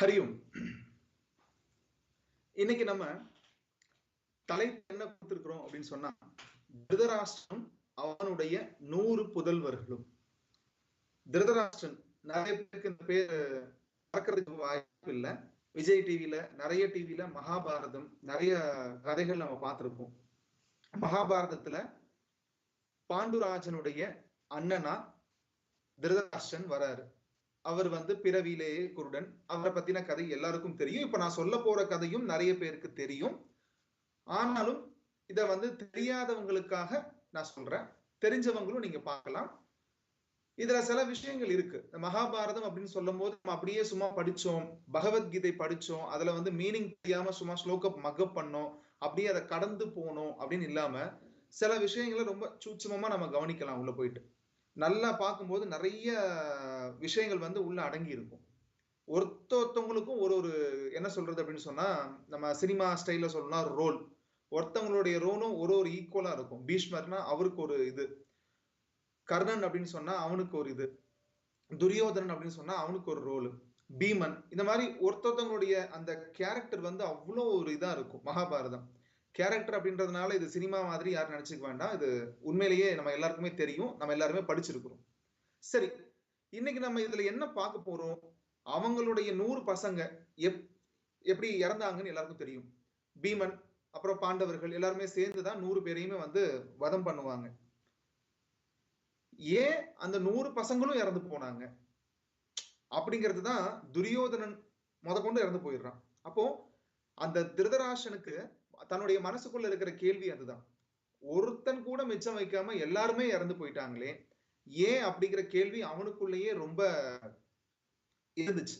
ஹரியும். இன்னைக்கு நம்ம தலை என்ன கொடுத்திருக்கிறோம் அப்படின்னு சொன்னா திருதராஷ்டிரம் அவனுடைய நூறு புதல்வர்களும். திருதராஷ்டிரன் நிறைய பேருக்கு இந்த பேர் பார்க்கறதுக்கு வாய்ப்பு இல்லை. விஜய் டிவில நிறைய டிவியில மகாபாரதம் நிறைய கதைகள் நம்ம பார்த்திருப்போம். மகாபாரதத்துல பாண்டுராஜனுடைய அண்ணனா திருதராஷ்டிரன் வராரு. அவர் வந்து பிறவியிலேயே குருடன். அவரை பத்தின கதை எல்லாருக்கும் தெரியும். இப்ப நான் சொல்ல போற கதையும் நிறைய பேருக்கு தெரியும். ஆனாலும் இத வந்து தெரியாதவங்களுக்காக நான் சொல்றேன். தெரிஞ்சவங்களும் நீங்க பார்க்கலாம். இதுல சில விஷயங்கள் இருக்கு. மகாபாரதம் அப்படின்னு சொல்லும் போது நம்ம அப்படியே சும்மா படிச்சோம். பகவத்கீதை படிச்சோம். அதுல வந்து மீனிங் தெரியாம சும்மா ஸ்லோக மக்கப் பண்ணோம். அப்படியே அதை கடந்து போனோம் அப்படின்னு இல்லாம சில விஷயங்களை ரொம்ப சூட்சமமா நம்ம கவனிக்கலாம் உள்ள போயிட்டு. நல்லா பார்க்கும்போது நிறைய விஷயங்கள் வந்து உள்ள அடங்கி இருக்கும் ஒருத்த ஒருத்தவங்களுக்கும் ஒரு ஒரு என்ன சொல்றது அப்படின்னு சொன்னா நம்ம சினிமா ஸ்டைல சொல்லணும்னா ரோல் ஒருத்தவங்களுடைய ரோலும் ஒரு ஒரு ஈக்குவலா இருக்கும். பீஷ்மர்னா அவருக்கு ஒரு இது. கர்ணன் அப்படின்னு சொன்னா அவனுக்கு ஒரு இது. துரியோதனன் அப்படின்னு சொன்னா அவனுக்கு ஒரு ரோல் பீமன். இந்த மாதிரி ஒருத்தவங்களுடைய அந்த கேரக்டர் வந்து அவ்வளோ ஒரு இதா இருக்கும். மகாபாரதம். கேரக்டர் அப்படின்றதுனால இது சினிமா மாதிரி யாரும் நினைச்சுக்க வேண்டாம். இது உண்மையிலேயே நம்ம எல்லாருக்குமே தெரியும். நம்ம எல்லாருமே படிச்சிருக்கிறோம். சரி இன்னைக்கு நம்ம இதுல என்ன பார்க்க போறோம்? அவங்களுடைய நூறு பசங்க எப் எப்படி இறந்தாங்கன்னு எல்லாருக்கும் தெரியும். பீமன் அப்புறம் பாண்டவர்கள் எல்லாருமே சேர்ந்துதான் நூறு பேரையுமே வந்து வதம் பண்ணுவாங்க. ஏன் அந்த நூறு பசங்களும் இறந்து போனாங்க? அப்படிங்கிறது தான் துரியோதனன் முத கொண்டு இறந்து போயிடுறான். அப்போ அந்த திருதராசனுக்கு தன்னுடைய மனசுக்குள்ள இருக்கிற கேள்வி அதுதான். ஒருத்தன் கூட மிச்சம் வைக்காம எல்லாருமே இறந்து போயிட்டாங்களே ஏன் அப்படிங்கிற கேள்வி அவனுக்குள்ளேயே ரொம்ப இருந்துச்சு.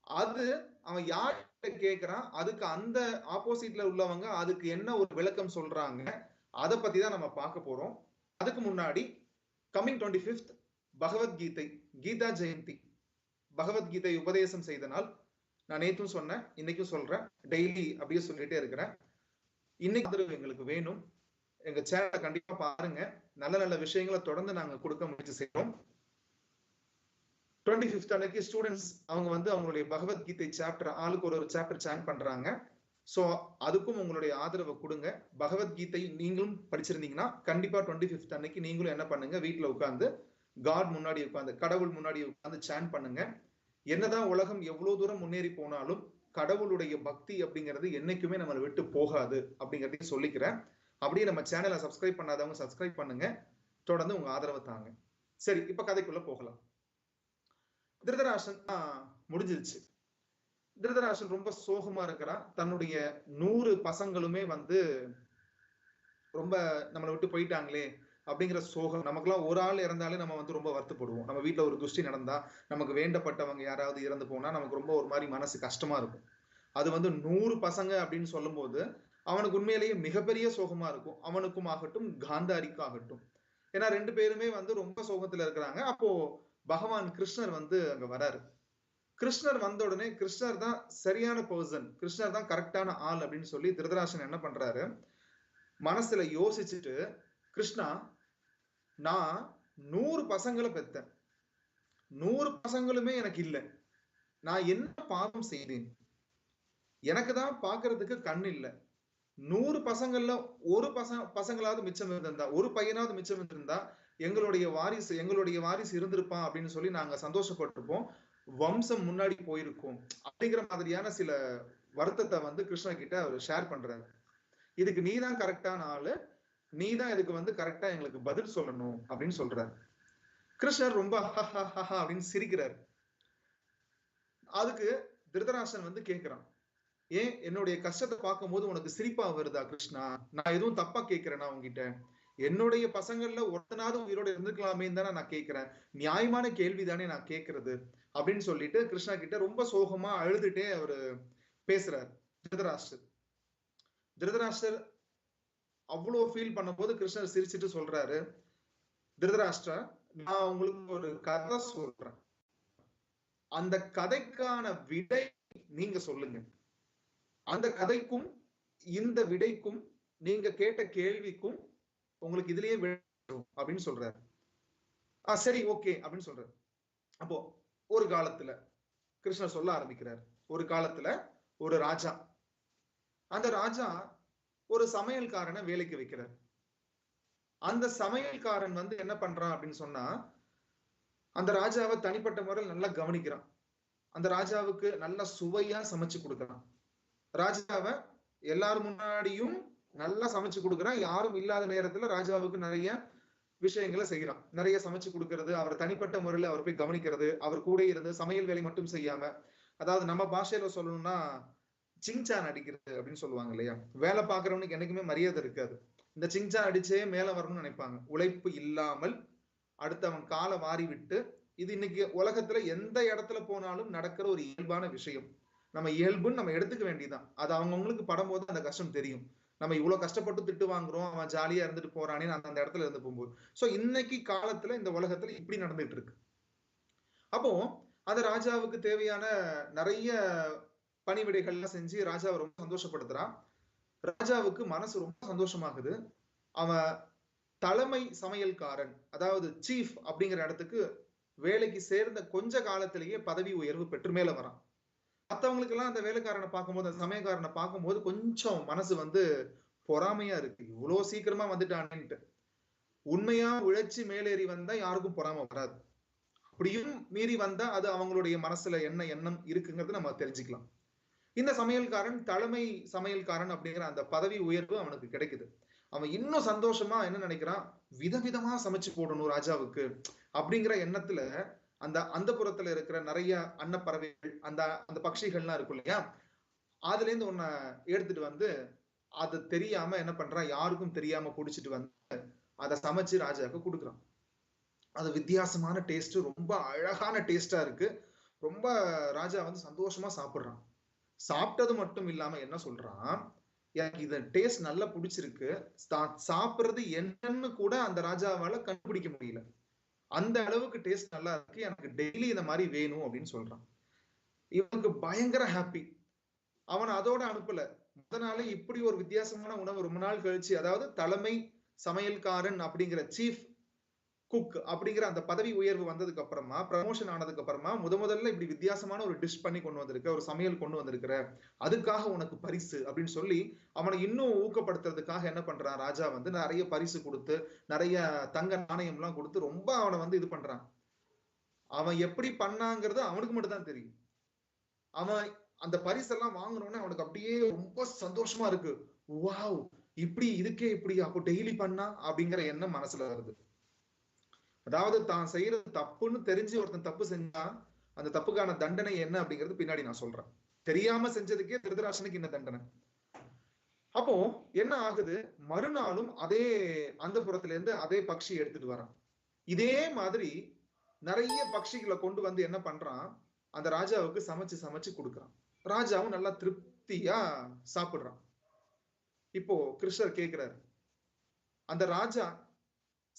அது அவன் யார்கிட்ட கேக்குறான்? அதுக்கு அந்த ஆப்போசிட்ல உள்ளவங்க அதுக்கு என்ன ஒரு விளக்கம் சொல்றாங்க? அதை பத்தி தான் நம்ம பார்க்க போறோம். அதுக்கு முன்னாடி coming twenty fifth Bhagavad Gita Gita Jayanti. Bhagavad Gita உபதேசம் செய்த நாள் நான் நேற்றும் சொன்னேன் இன்னைக்கும் சொல்றேன் டெய்லி அப்படியே சொல்லிட்டே இருக்கிறேன். இன்னைக்கு ஆதரவு எங்களுக்கு வேணும். எங்க சேனலை கண்டிப்பா பாருங்க. நல்ல நல்ல விஷயங்களை தொடர்ந்து நாங்க கொடுக்க முயற்சி செய்யறோம் டுவெண்ட்டி ஃபிஃப்த் அன்னைக்கு ஸ்டூடெண்ட்ஸ் அவங்க வந்து அவங்களுடைய பகவத்கீதை சாப்டர் ஆளுக்கு ஒரு ஒரு சாப்டர் சேன் பண்றாங்க. ஸோ அதுக்கும் உங்களுடைய ஆதரவை கொடுங்க. பகவத்கீதை நீங்களும் படிச்சிருந்தீங்கன்னா கண்டிப்பா டுவெண்ட்டி ஃபிஃப்த் அன்னைக்கு நீங்களும் என்ன பண்ணுங்க வீட்டில் உட்காந்து காட் முன்னாடி உட்காந்து கடவுள் முன்னாடி உட்காந்து சேன் பண்ணுங்க. என்னதான் உலகம் எவ்வளவு தூரம் முன்னேறி போனாலும் கடவுளுடைய பக்தி அப்படிங்கிறது என்னைக்குமே நம்மளை விட்டு போகாது அப்படிங்கிறதையும் சொல்லிக்கிறேன். அப்படியே நம்ம சேனலை சப்ஸ்கிரைப் பண்ணாதவங்க சப்ஸ்கிரைப் பண்ணுங்க. தொடர்ந்து உங்க ஆதரவை தாங்க. சரி இப்ப கதைக்குள்ள போகலாம். திருதராசன் முடிஞ்சிருச்சு. திருதராசன் ரொம்ப சோகமா இருக்கிறான் தன்னுடைய நூறு பசங்களுமே வந்து ரொம்ப நம்மளை விட்டு போயிட்டாங்களே. அப்படிங்கிற சோகம். நமக்குலாம் ஒரு ஆள் இறந்தாலே நம்ம வந்து ரொம்ப வருத்தப்படுவோம். நம்ம வீட்டுல ஒரு துஷ்டி நடந்தா நமக்கு வேண்டப்பட்டவங்க யாராவது இறந்து போனா நமக்கு ரொம்ப ஒரு மாதிரி மனசு கஷ்டமா இருக்கும். அது வந்து நூறு பசங்க அப்படின்னு சொல்லும் போது அவனுக்கு உண்மையிலேயே மிகப்பெரிய சோகமா இருக்கும். அவனுக்கும் ஆகட்டும் காந்தாரிக்கும் ஆகட்டும். ஏன்னா ரெண்டு பேருமே வந்து ரொம்ப சோகத்துல இருக்கிறாங்க. அப்போ பகவான் கிருஷ்ணர் வந்து அங்க வராரு. கிருஷ்ணர் வந்த உடனே கிருஷ்ணர் தான் சரியான பர்சன் கிருஷ்ணர் தான் கரெக்டான ஆள் அப்படின்னு சொல்லி திருதராசன் என்ன பண்றாரு? மனசுல யோசிச்சுட்டு கிருஷ்ணா நான் நூறு பசங்களை பெத்தேன். நூறு பசங்களுமே எனக்கு இல்லை. நான் என்ன பாவம் செய்தேன்? எனக்கு தான் பாக்குறதுக்கு கண் இல்லை. நூறு பசங்கள்ல ஒரு பசங்க பசங்களாவது மிச்சம் இருந்திருந்தா ஒரு பையனாவது மிச்சம் இருந்திருந்தா எங்களுடைய வாரிசு எங்களுடைய வாரிசு இருந்திருப்பான் அப்படின்னு சொல்லி நாங்க சந்தோஷப்பட்டிருப்போம். வம்சம் முன்னாடி போயிருக்கும். அப்படிங்கிற மாதிரியான சில வருத்தத்தை வந்து கிருஷ்ணா கிட்ட அவர் ஷேர் பண்றாரு. இதுக்கு நீ தான் கரெக்டான ஆளு. நீ தான் இதுக்கு வந்து கரெக்டா எங்களுக்கு பதில் சொல்லணும் அப்படின்னு சொல்றாரு. கிருஷ்ணர் ரொம்ப அப்படின்னு சிரிக்கிறார். அதுக்கு திருதராசன் வந்து கேக்குறான். ஏன் என்னுடைய கஷ்டத்தை பார்க்கும் போது உனக்கு சிரிப்பா வருதா கிருஷ்ணா? நான் எதுவும் தப்பா கேட்கிறேன்னா உங்ககிட்ட என்னுடைய பசங்கள்ல ஒருத்தனாவது உயிரோட இருந்துக்கலாமே தானே நான் கேட்கிறேன் நியாயமான கேள்வி தானே நான் கேட்கறது அப்படின்னு சொல்லிட்டு கிருஷ்ணா கிட்ட ரொம்ப சோகமா அழுதுட்டே அவரு பேசுறாரு. திருதராஷ்டர் திருதராஷ்டர் அவ்வளோ ஃபீல் பண்ணும்போது கிருஷ்ணர் சிரிச்சிட்டு சொல்றாரு திருதராஷ்டிரா நான் உங்களுக்கு ஒரு கதை சொல்றேன். அந்த கதைக்கான விடை நீங்க சொல்லுங்க. அந்த கதைக்கும் இந்த விடைக்கும் நீங்க கேட்ட கேள்விக்கும் உங்களுக்கு இதுலயே அப்படின்னு சொல்றாரு. ஆஹ் சரி ஓகே அப்படின்னு சொல்றாரு. அப்போ ஒரு காலத்துல கிருஷ்ணர் சொல்ல ஆரம்பிக்கிறார். ஒரு காலத்துல ஒரு ராஜா. அந்த ராஜா ஒரு சமையல்காரனை வேலைக்கு வைக்கிறார். அந்த சமையல்காரன் வந்து என்ன பண்றான் அப்படின்னு சொன்னா அந்த ராஜாவை தனிப்பட்ட முறையில் நல்லா கவனிக்கிறான். அந்த ராஜாவுக்கு நல்லா சுவையா சமைச்சு கொடுக்குறான். ராஜாவை எல்லாரும் முன்னாடியும் நல்லா சமைச்சு கொடுக்குறான். யாரும் இல்லாத நேரத்துல ராஜாவுக்கு நிறைய விஷயங்களை செய்யறான் நிறைய சமைச்சு கொடுக்கறது அவர் தனிப்பட்ட முறையில அவர் போய் கவனிக்கிறது அவர் கூட இருந்து சமையல் வேலை மட்டும் செய்யாம அதாவது நம்ம பாஷையில சொல்லணும்னா சிங்சான் அடிக்கிறது அப்படின்னு சொல்லுவாங்க இல்லையா? வேலை பாக்குறவனுக்கு என்னைக்குமே மரியாதை இருக்காது. இந்த சிங்சான் அடிச்சே மேல வரணும்னு நினைப்பாங்க. உழைப்பு இல்லாமல் அடுத்தவன் காலை வாரி விட்டு இது இன்னைக்கு உலகத்துல எந்த இடத்துல போனாலும் நடக்கிற ஒரு இயல்பான விஷயம். நம்ம இயல்புன்னு நம்ம எடுத்துக்க வேண்டியதுதான். அது அவங்கவுங்களுக்கு படும்போது அந்த கஷ்டம் தெரியும். நம்ம இவ்வளவு கஷ்டப்பட்டு திட்டு வாங்குறோம் அவன் ஜாலியா இருந்துட்டு போறானே அந்த அந்த இடத்துல இருந்து போகும்போது. சோ இன்னைக்கு காலத்துல இந்த உலகத்துல இப்படி நடந்துட்டு இருக்கு. அப்போ அந்த ராஜாவுக்கு தேவையான நிறைய பணிவிடைகள்லாம் செஞ்சு ராஜாவை ரொம்ப சந்தோஷப்படுத்துறான். ராஜாவுக்கு மனசு ரொம்ப சந்தோஷமாகுது. அவன் தலைமை சமையல்காரன் அதாவது சீஃப் அப்படிங்கிற இடத்துக்கு வேலைக்கு சேர்ந்த கொஞ்ச காலத்திலேயே பதவி உயர்வு பெற்று மேல வரான். மற்றவங்களுக்கெல்லாம் அந்த வேலைக்காரனை பார்க்கும்போது அந்த சமயக்காரனை பார்க்கும்போது கொஞ்சம் மனசு வந்து பொறாமையா இருக்கு. இவ்வளவு சீக்கிரமா வந்துட்டான்ட்டு உண்மையா உழைச்சு மேலேறி வந்தா யாருக்கும் பொறாம வராது. அப்படியும் மீறி வந்தா அது அவங்களுடைய மனசுல என்ன எண்ணம் இருக்குங்கிறது நம்ம தெரிஞ்சுக்கலாம். இந்த சமையல்காரன் தலைமை சமையல்காரன் அப்படிங்கிற அந்த பதவி உயர்வு அவனுக்கு கிடைக்குது. அவன் இன்னும் சந்தோஷமா என்ன நினைக்கிறான்? விதவிதமா சமைச்சு போடணும் ராஜாவுக்கு அப்படிங்கிற எண்ணத்துல அந்த அந்த புறத்துல இருக்கிற நிறைய அன்னப்பறவைகள் அந்த அந்த பட்சிகள்லாம் இருக்கும் இல்லையா? அதுல இருந்து உன்னை எடுத்துட்டு வந்து அது தெரியாம என்ன பண்றான்? யாருக்கும் தெரியாம குடிச்சிட்டு வந்து அதை சமைச்சு ராஜாவுக்கு கொடுக்குறான். அது வித்தியாசமான டேஸ்ட் ரொம்ப அழகான டேஸ்டா இருக்கு. ரொம்ப ராஜா வந்து சந்தோஷமா சாப்பிடுறான். சாப்பிட்டது மட்டும் இல்லாம என்ன சொல்றான்? எனக்கு இத டேஸ்ட் நல்லா பிடிச்சிருக்கு. சாப்பிடுறது என்னன்னு கூட அந்த ராஜாவால கண்டுபிடிக்க முடியல. அந்த அளவுக்கு டேஸ்ட் நல்லா இருக்கு. எனக்கு டெய்லி இந்த மாதிரி வேணும் அப்படின்னு சொல்றான். இவனுக்கு பயங்கர ஹாப்பி அவன் அதோட அனுப்பல. அதனால இப்படி ஒரு வித்தியாசமான உணவு ரொம்ப நாள் கழிச்சு அதாவது தலைமை சமையல்காரன் அப்படிங்கிற சீஃப் குக் அப்படிங்கிற அந்த பதவி உயர்வு வந்ததுக்கு அப்புறமா ப்ரமோஷன் ஆனதுக்கு அப்புறமா முத முதல்ல இப்படி வித்தியாசமான ஒரு டிஷ் பண்ணி கொண்டு வந்திருக்க ஒரு சமையல் கொண்டு வந்திருக்கிற அதுக்காக உனக்கு பரிசு அப்படின்னு சொல்லி அவனை இன்னும் ஊக்கப்படுத்துறதுக்காக என்ன பண்றான்? ராஜா வந்து நிறைய பரிசு கொடுத்து நிறைய தங்க நாணயம் எல்லாம் கொடுத்து ரொம்ப அவனை வந்து இது பண்றான். அவன் எப்படி பண்ணாங்கிறது அவனுக்கு மட்டும் தான் தெரியும். அவன் அந்த பரிசெல்லாம் வாங்கினோடனே அவனுக்கு அப்படியே ரொம்ப சந்தோஷமா இருக்கு. வாவ் இப்படி இதுக்கே இப்படி அப்போ டெய்லி பண்ணா? அப்படிங்கிற எண்ணம் மனசுல வருது. அதாவது தான் செய்யறது தப்புன்னு தெரிஞ்சு ஒருத்தன் தப்பு செஞ்சா அந்த தப்புக்கான தண்டனை என்ன அப்படிங்கிறது பின்னாடி நான் சொல்றேன். தெரியாம செஞ்சதுக்கே திருதராசனுக்கு என்ன தண்டனை? அப்போ என்ன ஆகுது? மறுநாளும் அதே அந்த புறத்துல இருந்து அதே பக்ஷி எடுத்துட்டு வரான். இதே மாதிரி நிறைய பக்ஷிகளை கொண்டு வந்து என்ன பண்றான்? அந்த ராஜாவுக்கு சமைச்சு சமைச்சு கொடுக்குறான். ராஜாவும் நல்லா திருப்தியா சாப்பிடுறான். இப்போ கிருஷ்ணர் கேட்கிறாரு அந்த ராஜா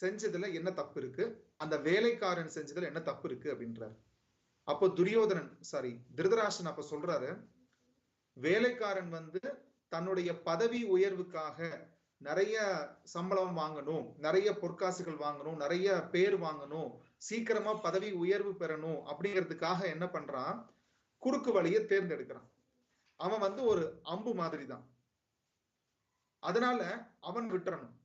செஞ்சதுல என்ன தப்பு இருக்கு? அந்த வேலைக்காரன் செஞ்சதுல என்ன தப்பு இருக்கு அப்படின்றாரு. அப்போ துரியோதனன் சாரி திருதராசன் அப்ப சொல்றாரு வேலைக்காரன் வந்து தன்னுடைய பதவி உயர்வுக்காக நிறைய சம்பளம் வாங்கணும் நிறைய பொற்காசுகள் வாங்கணும் நிறைய பேர் வாங்கணும் சீக்கிரமா பதவி உயர்வு பெறணும் அப்படிங்கிறதுக்காக என்ன பண்றான்? குறுக்கு வழியை தேர்ந்தெடுக்கிறான். அவன் வந்து ஒரு அம்பு மாதிரி தான் அதனால அவன் விட்டுறணும்.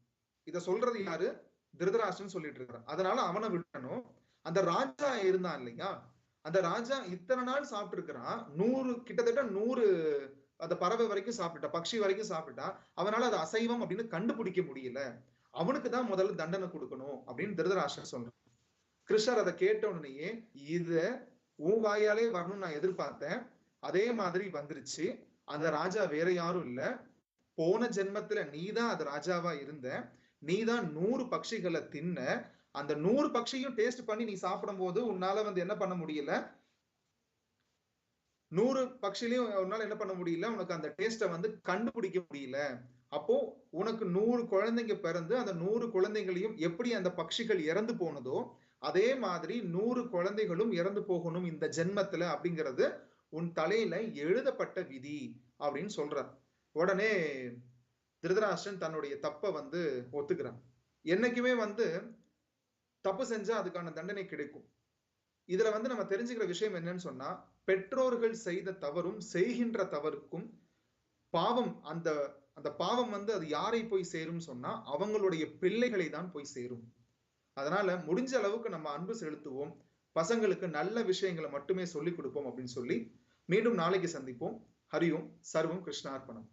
இத சொல்றது யாரு? திருதராசன் சொல்லிட்டு இருக்கிறான் அதனால அவனை விடணும். அந்த ராஜா இருந்தான் இல்லையா? அந்த ராஜா இத்தனை நாள் சாப்பிட்டு இருக்கிறான் நூறு கிட்டத்தட்ட நூறு அந்த பறவை வரைக்கும் சாப்பிட்டா பக்ஷி வரைக்கும் சாப்பிட்டா அவனால அது அசைவம் அப்படின்னு கண்டுபிடிக்க முடியல. அவனுக்கு தான் முதல்ல தண்டனை கொடுக்கணும் அப்படின்னு திருதராஷ்டிரன் சொல்றான். கிருஷ்ணர் அதை கேட்ட உடனேயே இத உன் வாயாலே வரணும்னு நான் எதிர்பார்த்தேன். அதே மாதிரி வந்துருச்சு. அந்த ராஜா வேற யாரும் இல்ல. போன ஜென்மத்துல நீதான் அது ராஜாவா இருந்த. நீதான் நூறு பட்சிகளை தின்ன அந்த நூறு பட்சியும் டேஸ்ட் பண்ணி நீ சாப்பிடும் போது உன்னால வந்து என்ன பண்ண முடியல? நூறு பட்சிலையும் உன்னால என்ன பண்ண முடியல? உனக்கு அந்த டேஸ்ட வந்து கண்டுபிடிக்க முடியல. அப்போ உனக்கு நூறு குழந்தைங்க பிறந்து அந்த நூறு குழந்தைகளையும் எப்படி அந்த பட்சிகள் இறந்து போனதோ அதே மாதிரி நூறு குழந்தைகளும் இறந்து போகணும் இந்த ஜென்மத்துல அப்படிங்கிறது உன் தலையில எழுதப்பட்ட விதி அப்படின்னு சொல்ற. உடனே திருதராஷ்டன் தன்னுடைய தப்பை வந்து ஒத்துக்கிறான். என்னைக்குமே வந்து தப்பு செஞ்சா அதுக்கான தண்டனை கிடைக்கும். இதுல வந்து நம்ம தெரிஞ்சுக்கிற விஷயம் என்னன்னு சொன்னா பெற்றோர்கள் செய்த தவறும் செய்கின்ற தவறுக்கும் பாவம் அந்த அந்த பாவம் வந்து அது யாரை போய் சேரும் சொன்னா அவங்களுடைய பிள்ளைகளை தான் போய் சேரும். அதனால முடிஞ்ச அளவுக்கு நம்ம அன்பு செலுத்துவோம். பசங்களுக்கு நல்ல விஷயங்களை மட்டுமே சொல்லிக் கொடுப்போம் அப்படின்னு சொல்லி மீண்டும் நாளைக்கு சந்திப்போம். ஹரியும் சர்வம் கிருஷ்ணார்ப்பணம்.